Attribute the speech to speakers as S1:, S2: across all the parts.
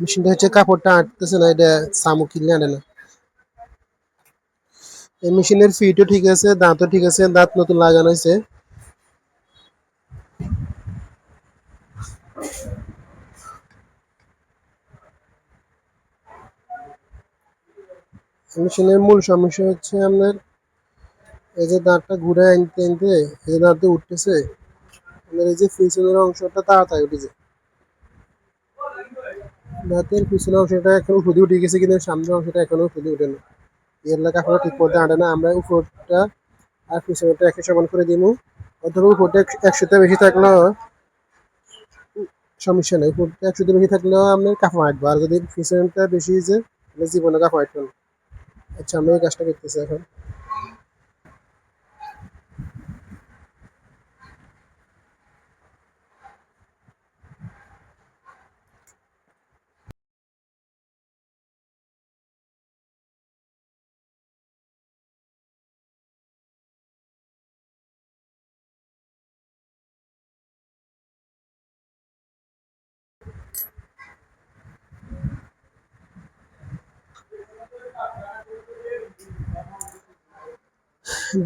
S1: মেশিনটা হচ্ছে কাপড়টা আটতেছে না, এটা সামু কিনে আনে না। এই মেশিনের ফিটও ঠিক আছে, দাঁতও ঠিক আছে, দাঁত নতুন লাগানো হয়েছে। মেশিনের মূল সমস্যা হচ্ছে আপনার, এই যে দাঁতটা ঘুরে আনতে আনতে, এই যে দাঁতটা উঠতেছে, আপনার এই যে পিছনের অংশটা তাড়াতাড়ি উঠেছে দাঁতের পিছনে অংশটা এখনও ফুদি উঠে গেছে কিন্তু সামনের অংশটা এখনও ফুদি উঠে না এর লাগা এখনও ঠিক করতে আটে না আমরা উপরটা আর পিছনেরটা একই সমান করে দিব অথবা উপরটা একশোতে বেশি থাকলেও সমস্যা নেই উপরটা একশোতে বেশি থাকলেও আপনার কাপড় আঁটবো আর যদি পিছনটা বেশি যে জীবনে কাপড় না আচ্ছা আমি এই কাজটা করতেছি এখন।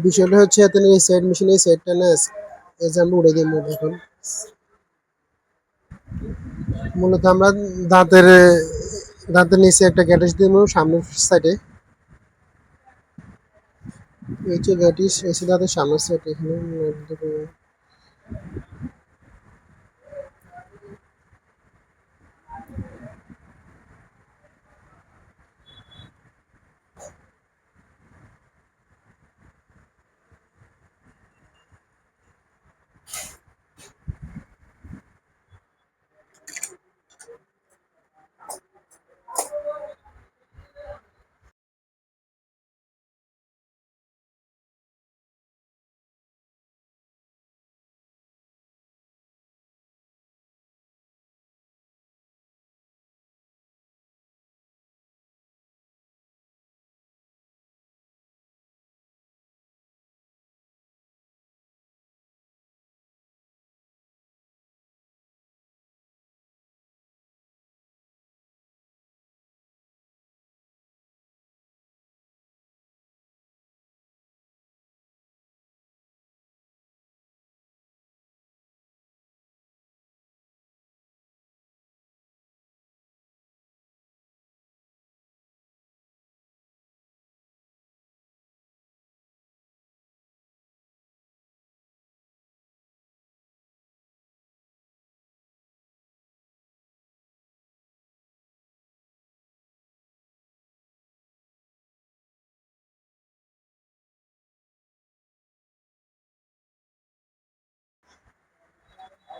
S1: বিষয়টা হচ্ছে এত এই সাইড মেশিন, এই সাইডটা না এই যে আমরা উড়ে দিই এখন। মূলত আমরা দাঁতের দাঁতের নিচে একটা গ্যাটিস দিব সামনের সাইডে এই যে গ্যাটিস এসে দাঁতের সামনের সাইডে এখানে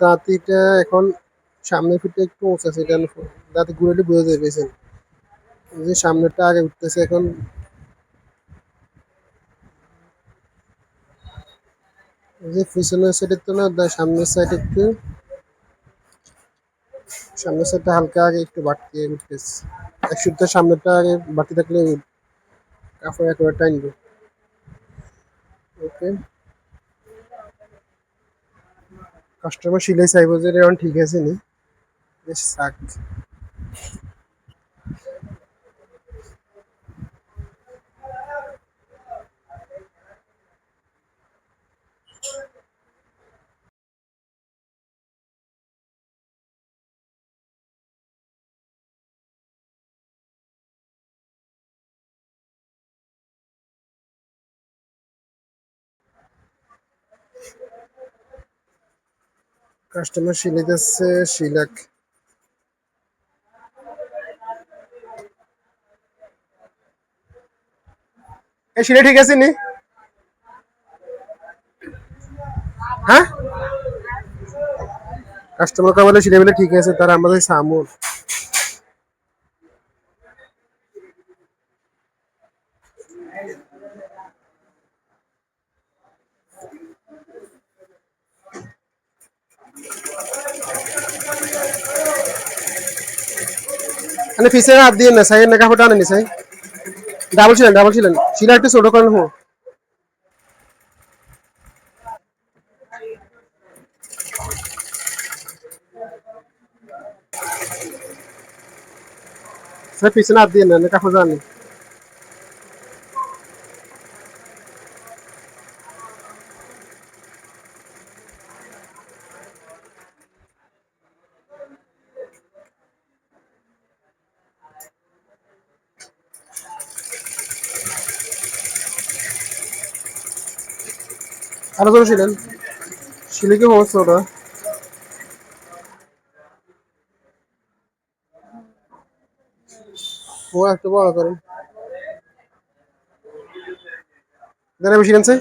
S1: দাঁতিটা এখন সামনের ফিটটা একটু উঁচা আছে দাঁতে ঘুরে বুঝে যাবে পেয়েছেন যে সামনেরটা আগে উঠতেছে এখন। যে পিছনের সাইডের তো না সামনের সাইড একটু সামনের সাইডটা হালকা আগে একটু বাড়তি উঠতেছে। এক সপ্তাহ সামনেরটা আগে বাড়তি থাকলে কাপড় একেবারে টাইনবে। ওকে কাস্টমার সিলাই চাইব যে ঠিক আছে নি? বেশ থাক কাস্টমার সিলাইতেছে শিলাক এ সিলাই ঠিক আছে নি হ্যাঁ কাস্টমার কাবলে সিলে বলে ঠিক আছে তারা আমাদের সামুর মানে ফিসে হাত দিয়ে না সাইয়ের না কাপড়টা আনেনি সাই ডাবল ছিলেন ডাবল ছিলেন শিলা একটু ছোট করেন হো পিছনে হাত দিয়ে না কাপড় জানি আরও জন ছিলেন কি অবস্থা ওটা ও একটু বড় করেন দাঁড়া বেশি কেনছে